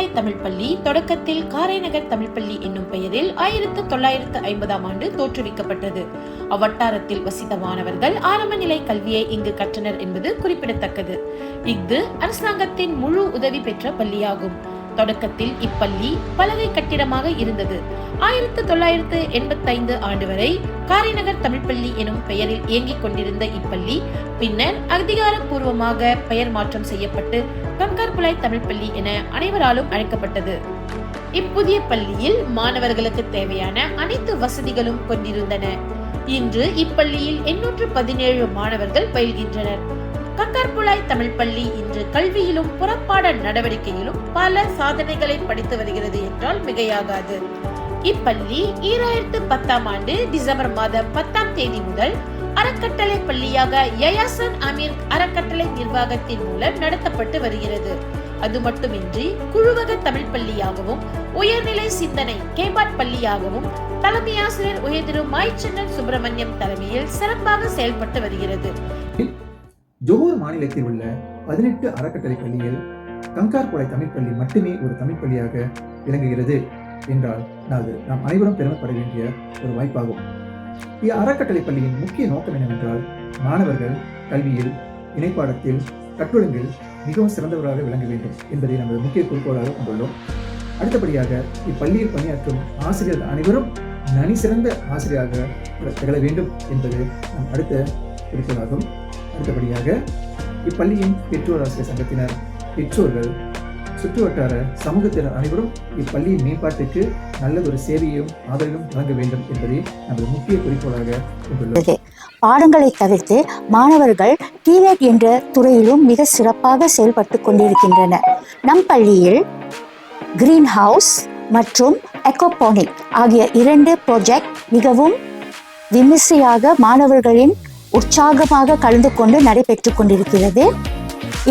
கங்கார்புலாய் தமிழ் பள்ளி தொடக்கத்தில் காரைநகர் தமிழ் பள்ளி என்னும் பெயரில் ஆயிரத்து தொள்ளாயிரத்து ஐம்பதாம் ஆண்டு தோற்றுவிக்கப்பட்டது. அவ்வட்டாரத்தில் வசித்த மாணவர்கள் ஆரம்ப நிலை கல்வியை இங்கு கற்றனர் என்பது குறிப்பிடத்தக்கது. இஃது அரசாங்கத்தின் முழு உதவி பெற்ற பள்ளியாகும். தொடக்கத்தில் இப்பள்ளி பலகை கட்டிடமாக இருந்தது. ஆயிரத்து தொள்ளாயிரத்து எண்பத்தைந்து ஆண்டு வரை காரைநகர் தமிழ்ப்பள்ளி எனும் பெயரில் இயங்கிக் கொண்டிருந்த இப்பள்ளி பின்னர் அதிகாரப்பூர்வமாக பெயர் மாற்றம் செய்யப்பட்டு கங்கார்புலாய் தமிழ்ப்பள்ளி என அனைவராலும் அழைக்கப்பட்டது. இப்புதிய பள்ளியில் மாணவர்களுக்கு தேவையான அனைத்து வசதிகளும் கொண்டிருந்தன. இன்று இப்பள்ளியில் எண்ணூற்று பதினேழு மாணவர்கள் பயில்கின்றனர். கங்கார்புலாய் தமிழ் பள்ளி இன்று கல்வியிலும் புறப்பாட நடவடிக்கையிலும் பல சாதனைகளை படித்து வருகிறது என்றால் மிகையாகாது. இப்பள்ளி ஈராயிரத்து பத்தாம் ஆண்டு டிசம்பர் மாதம் பத்தாம் தேதி முதல் அறக்கட்டளை பள்ளியாக யயாசன் அமீர் அறக்கட்டளை நிர்வாகத்தின் மூலம் நடத்தப்பட்டு வருகிறது. அது மட்டுமின்றி குழுவக தமிழ் பள்ளியாகவும் உயர்நிலை சிந்தனை கேபாட் பள்ளியாகவும் தலைமை ஆசிரியர் உயர்திரு மாய்ச்சந்தன் சுப்பிரமணியம் தலைமையில் சிறப்பாக செயல்பட்டு வருகிறது. ஜோஹர் மாநிலத்தில் உள்ள பதினெட்டு அறக்கட்டளை பள்ளியில் கங்கார்கொலை தமிழ் பள்ளி மட்டுமே ஒரு தமிழ் பள்ளியாக விளங்குகிறது என்றால் அது நாம் அனைவரும் பெருமைப்பட வேண்டிய ஒரு வாய்ப்பாகும். இ அறக்கட்டளை பள்ளியின் முக்கிய நோக்கம் என்னவென்றால் மாணவர்கள் கல்வியில் இணைப்பாடத்தில் கற்றொழுங்கில் மிகவும் சிறந்தவராக விளங்க வேண்டும் என்பதை நமது முக்கிய குறிக்கோளாக கொண்டுள்ளோம். அடுத்தபடியாக இப்பள்ளியில் பணியாற்றும் ஆசிரியர்கள் அனைவரும் நனி சிறந்த ஆசிரியராக திகழ வேண்டும் என்பது நம் அடுத்த குறிக்கோளாகும். அடுத்தபடியாக இப்பள்ளியின் பெற்றோர் ஆசிரியர் சங்கத்தினர் பெற்றோர்கள் சுற்றுவட்டார சமூகத்தினர் அனைவரும் இப்பள்ளியின் மேம்பாட்டுக்கு நல்ல ஒரு சேவையும் ஆதரவும் வழங்க வேண்டும் என்பதே நமது முக்கிய குறிக்கோளாக கொண்டுள்ளது. பாடங்களை தவிர்த்து மாணவர்கள் டிவேட் என்ற துறையிலும் மிக சிறப்பாக செயல்பட்டு கொண்டிருக்கின்றனர் நம் பள்ளியில் கிரீன் ஹவுஸ் மற்றும் எக்கோபோனிக் ஆகிய இரண்டு ப்ராஜெக்ட் மிகவும் விமர்சையாக மாணவர்களின் உற்சாகமாக கலந்து கொண்டு நடைபெற்று கொண்டிருக்கிறது.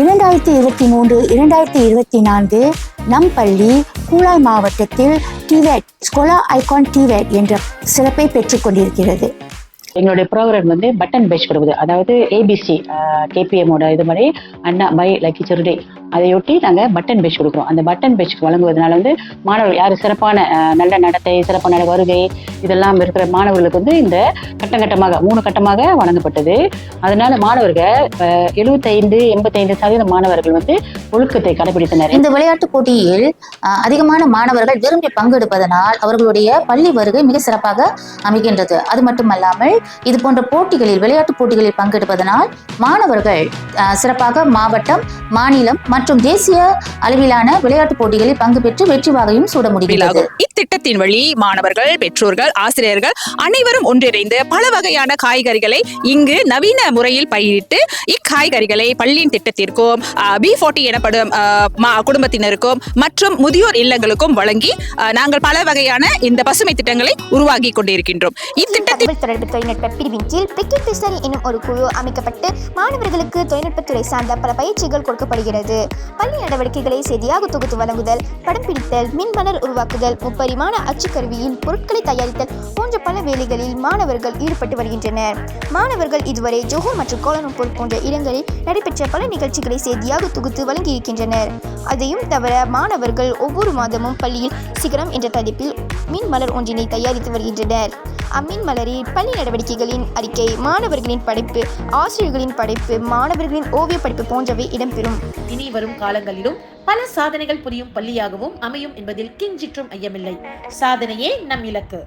இரண்டாயிரத்தி இருபத்தி மூன்று இரண்டாயிரத்தி இருபத்தி நான்கு நம் பள்ளி கூலாய் மாவட்டத்தில் டிவேட் ஸ்கொலா ஐகான் டிவேட் என்ற சிறப்பை பெற்றுக் கொண்டிருக்கிறது. எங்களுடைய ப்ரோக்ராம் வந்து பட்டன் பேட்ச் கொடுக்குது. அதாவது ஏபிசி கேபிஎம்மோட இது மாதிரி அண்ணா பை லக்கி சிறுடே அதையொட்டி நாங்கள் பட்டன் பேஜ் கொடுக்குறோம். அந்த பட்டன் பேட்ச் வழங்குவதனால வந்து மாணவர்கள் யார் சிறப்பான நல்ல நடத்தை சிறப்பான வருகை இதெல்லாம் இருக்கிற மாணவர்களுக்கு வந்து இந்த கட்டம் கட்டமாக மூணு கட்டமாக வழங்கப்பட்டது. அதனால மாணவர்கள் எழுபத்தைந்து எண்பத்தைந்து சதவீத மாணவர்கள் வந்து ஒழுக்கத்தை கடைபிடித்தனர். இந்த விளையாட்டுப் போட்டியில் அஹ், அதிகமான மாணவர்கள் விரும்பி பங்கெடுப்பதனால் அவர்களுடைய பள்ளி வருகை மிக சிறப்பாக அமைகின்றது. அது மட்டுமல்லாமல் இது போன்ற போட்டிகளில் விளையாட்டுப் போட்டிகளில் பங்கெடுப்பதனால் மாணவர்கள் சிறப்பாக மாவட்டம் மாநிலம் மற்றும் தேசிய அளவிலான விளையாட்டுப் போட்டிகளில் பங்கு பெற்று வெற்றி வாகையும் சூட முடிகிறது இத்திட்டத்தின் வழி மாணவர்கள் பெற்றோர்கள் ஆசிரியர்கள் அனைவரும் ஒன்றிணைந்து பல வகையான காய்கறிகளை இங்கு நவீன முறையில் பயிரிட்டு இக்காய்கறிகளை பள்ளியின் திட்டத்திற்கும் பி ஃபோர்ட்டி எனப்படும் மா- குடும்பத்தினருக்கும் மற்றும் முதியோர் இல்லங்களுக்கும் வழங்கி நாங்கள் பல வகையான இந்த பசுமை திட்டங்களை உருவாக்கி கொண்டிருக்கின்றோம். இத்திட்ட தகவல் தொடர்பு தொழில்நுட்ப பிரிவின் கீழ் பிக்கெட் டிசரி எனும் ஒரு குழு அமைக்கப்பட்டு மாணவர்களுக்கு தொழில்நுட்பத்துறை சார்ந்த பல பயிற்சிகள் கொடுக்கப்படுகிறது. பள்ளி நடவடிக்கைகளை செய்தியாக தொகுத்து வழங்குதல் படம் பிடித்தல் மின்மணல் உருவாக்குதல் முப்பரிமாண அச்சுக்கருவியின் பொருட்களை தயாரித்தல் போன்ற பல வேலைகளில் மாணவர்கள் ஈடுபட்டு வருகின்றனர். மாணவர்கள் இதுவரை ஜோஹோ மற்றும் கோலாலம்பூர் போன்ற இடங்களில் நடைபெற்ற பல நிகழ்ச்சிகளை செய்தியாக தொகுத்து வழங்கியிருக்கின்றனர். அதையும் தவிர மாணவர்கள் ஒவ்வொரு மாதமும் பள்ளியில் சிகரம் என்ற தலைப்பில் மின் மலர் ஒன்றினை தயாரித்து வருகின்றனர். அமீன் மலரி பள்ளி நடவடிக்கைகளின் அறிக்கை மாணவர்களின் படைப்பு ஆசிரியர்களின் படைப்பு மாணவர்களின் ஓவிய படிப்பு போன்றவை இடம்பெறும். இனி வரும் காலங்களிலும் பல சாதனைகள் புரியும் பள்ளியாகவும் அமையும் என்பதில் கிஞ்சிற்றும் ஐயமில்லை. சாதனையே நம் இலக்கு.